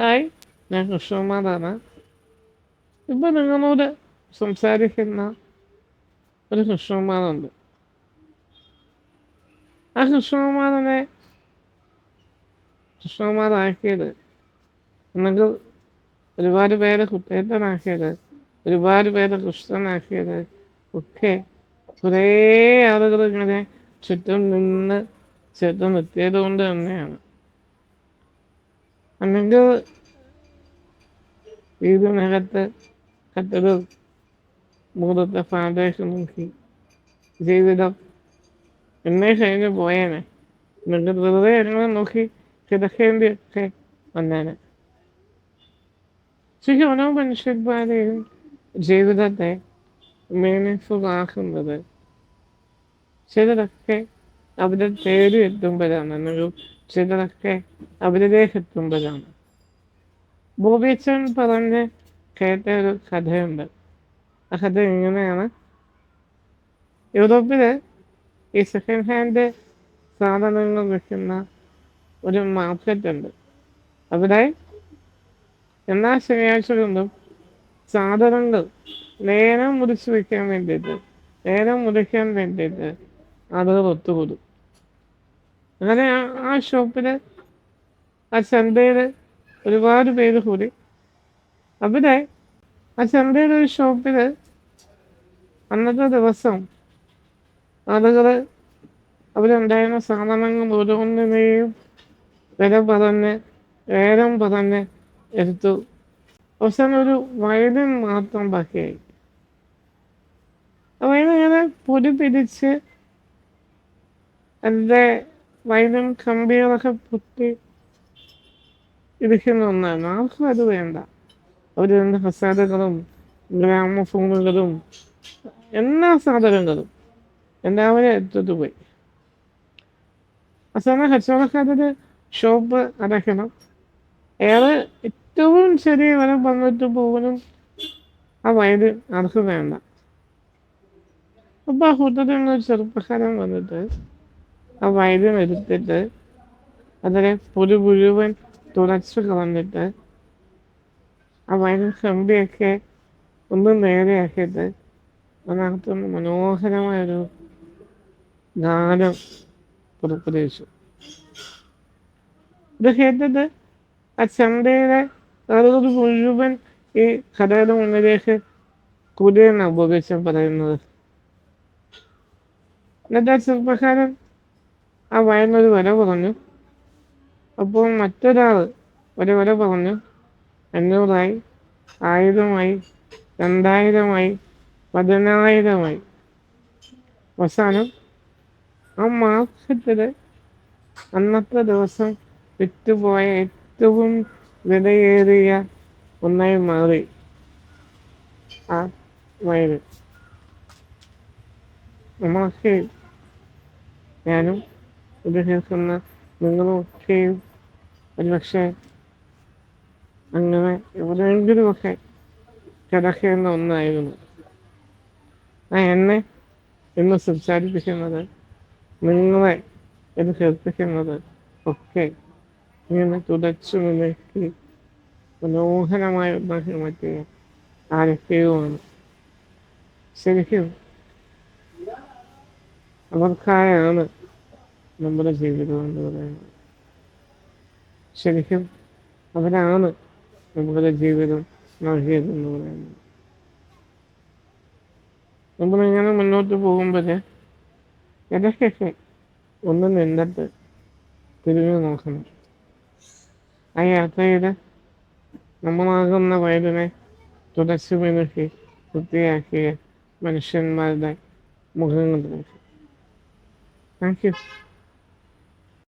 Hi ഞാൻ കൃഷ്ണകുമാറാണ്. ഇപ്പോൾ നിങ്ങളോട് സംസാരിക്കുന്ന ഒരു കൃഷ്ണകുമാറുണ്ട്. ആ കൃഷ്ണകുമാറിനെ കൃഷ്ണകുമാറാക്കിയത് നിങ്ങൾക്ക് ഒരുപാട് പേരെ കുട്ടേറ്റനാക്കിയത് ഒരുപാട് പേരെ കൃഷ്ണനാക്കിയത് ഒക്കെ കുറേ ആളുകൾ ഇങ്ങനെ ചുറ്റും നിന്ന് ചുറ്റും എത്തിയത് കൊണ്ട് തന്നെയാണ്. അല്ലെങ്കിൽ ഇതിനകത്ത് കട്ടൊരു മൂന്നത്തെ ഫാദേഴ്സ് നോക്കി. ജീവിതം എന്നെ കഴിഞ്ഞ് പോയേനെ. എന്നിട്ട് വെറുതെ എങ്ങനെ നോക്കി കിടക്കേണ്ടിയൊക്കെ വന്നേനെ. ശരിക്കും ഓരോ മനുഷ്യന്മാരെയും ജീവിതത്തെ മീനിങ്ഫുൾ ആക്കുന്നത് ചിലരൊക്കെ അവിടെ തേടി എത്തുമ്പോഴാണ് അല്ലെങ്കിൽ ചിലരൊക്കെ അവരിലേക്ക് എത്തുമ്പോഴാണ് ബോബിച്ചൻ പറഞ്ഞ് കേട്ട ഒരു കഥയുണ്ട്. ആ കഥ ഇങ്ങനെയാണ് യൂറോപ്പിൽ ഈ സെക്കൻഡ് ഹാൻഡ് സാധനങ്ങൾ വിൽക്കുന്ന ഒരു മാർക്കറ്റ് ഉണ്ട്. അവിടെ എല്ലാ ശനിയാഴ്ച കൊണ്ടും സാധനങ്ങൾ നേരം മുറിച്ച് വെക്കാൻ വേണ്ടിയിട്ട് നേരം മുറിക്കാൻ വേണ്ടിയിട്ട് ആളുകൾ ഒത്തുകൂടും. അങ്ങനെ ആ- ഷോപ്പിൽ ആ ചന്തയിൽ ഒരുപാട് പേര് കൂടി. അവിടെ ആ ചന്തയുടെ ഒരു ഷോപ്പിൽ അന്നത്തെ ദിവസം ആളുകൾ അവരുണ്ടായിരുന്ന സാധനങ്ങൾ ഓരോന്നിനെയും വില പറഞ്ഞ് ഏലം പറഞ്ഞ് എടുത്തു. അവസാനം ഒരു വയലിൻ മാത്രം ബാക്കിയായി. ആ വയലിങ്ങനെ പൊടി പിടിച്ച് എന്റെ വയലിൻ കമ്പികളൊക്കെ പൊട്ടി ഇരിക്കുന്ന ഒന്നാണ്. ആർക്കും അത് വേണ്ട. എന്റെ ഹസാദകളും ഗ്രാമഫോണുകളും എല്ലാ സാധനങ്ങളും എല്ലാവരും എടുത്തിട്ട് പോയി. അവസാനം കച്ചവടക്കാരുടെ ഷോപ്പ് അടയ്ക്കണം. ഏറെ ഏറ്റവും ചെറിയ വില വന്നിട്ട് പോകണം ആ വയൽ ആർക്കും വേണ്ട? അപ്പൊ ആ കൂട്ടത്തിൽ ചെറുപ്പക്കാരൻ വന്നിട്ട് ആ വയലിൻ എടുത്തിട്ട് അതിനെ പുതു മുഴുവൻ തുടച്ചു കളഞ്ഞിട്ട് ആ വൈദ്യം കമ്പിയൊക്കെ ഒന്ന് നേരെയാക്കിയിട്ട് അതിനകത്തുനിന്ന് മനോഹരമായൊരു ഗാനം പുറപ്പെടുവിച്ചു. ഇത് കേട്ടിട്ട് ആ ചന്തയിലെ ആളുകൾ മുഴുവൻ ഈ കടയുടെ മുന്നിലേക്ക് കൂടിയെന്ന് ഉപയോഗിച്ച് പറയുന്നത്. എന്നിട്ട് ആ ചെറുപ്പക്കാരൻ ആ വയലിനൊരു വില പറഞ്ഞു അപ്പോൾ മറ്റൊരാൾ ഒരു വില പറഞ്ഞു അഞ്ഞൂറായി ആയിരമായി രണ്ടായിരമായി പതിനായിരമായി. അവസാനം ആ മാർക്കറ്റിൽ അന്നത്തെ ദിവസം വിറ്റുപോയ ഏറ്റവും വിലയേറിയ ഒന്നായി മാറി ആ വയൽ. നമ്മളൊക്കെ ഞാനും ഇത് കേൾക്കുന്ന നിങ്ങളും ഒക്കെയും ഒരുപക്ഷെ അങ്ങനെ എവിടെയെങ്കിലുമൊക്കെ കിടക്കേണ്ട ഒന്നായിരുന്നു. ആ എന്നെ ഇന്ന് സംസാരിപ്പിക്കുന്നത് നിങ്ങളെ ഇത് കേൾപ്പിക്കുന്നത് ഒക്കെ ഇങ്ങനെ തുടച്ചു നിലക്കി മനോഹരമായി ഉണ്ടാക്കി മാറ്റിയ ആരൊക്കെയുമാണ് ശരിക്കും അവർക്കായാണ് നമ്മുടെ ജീവിതം എന്ന് പറയുന്നത്. ശരിക്കും അവരാണ് നമ്മുടെ ജീവിതം നൽകിയതെന്ന് പറയുന്നത്. നമ്മളിങ്ങനെ മുന്നോട്ട് പോകുമ്പോൾ ഇടയ്ക്കൊക്കെ ഒന്ന് നിന്നിട്ട് തിരിഞ്ഞു നോക്കണം. ആ യാത്രയിൽ നമ്മളാകുന്ന വയലിനെ തുടച്ചു മിനുക്കി വൃത്തിയാക്കിയ മനുഷ്യന്മാരുടെ മുഖങ്ങൾ നോക്കി. Thank you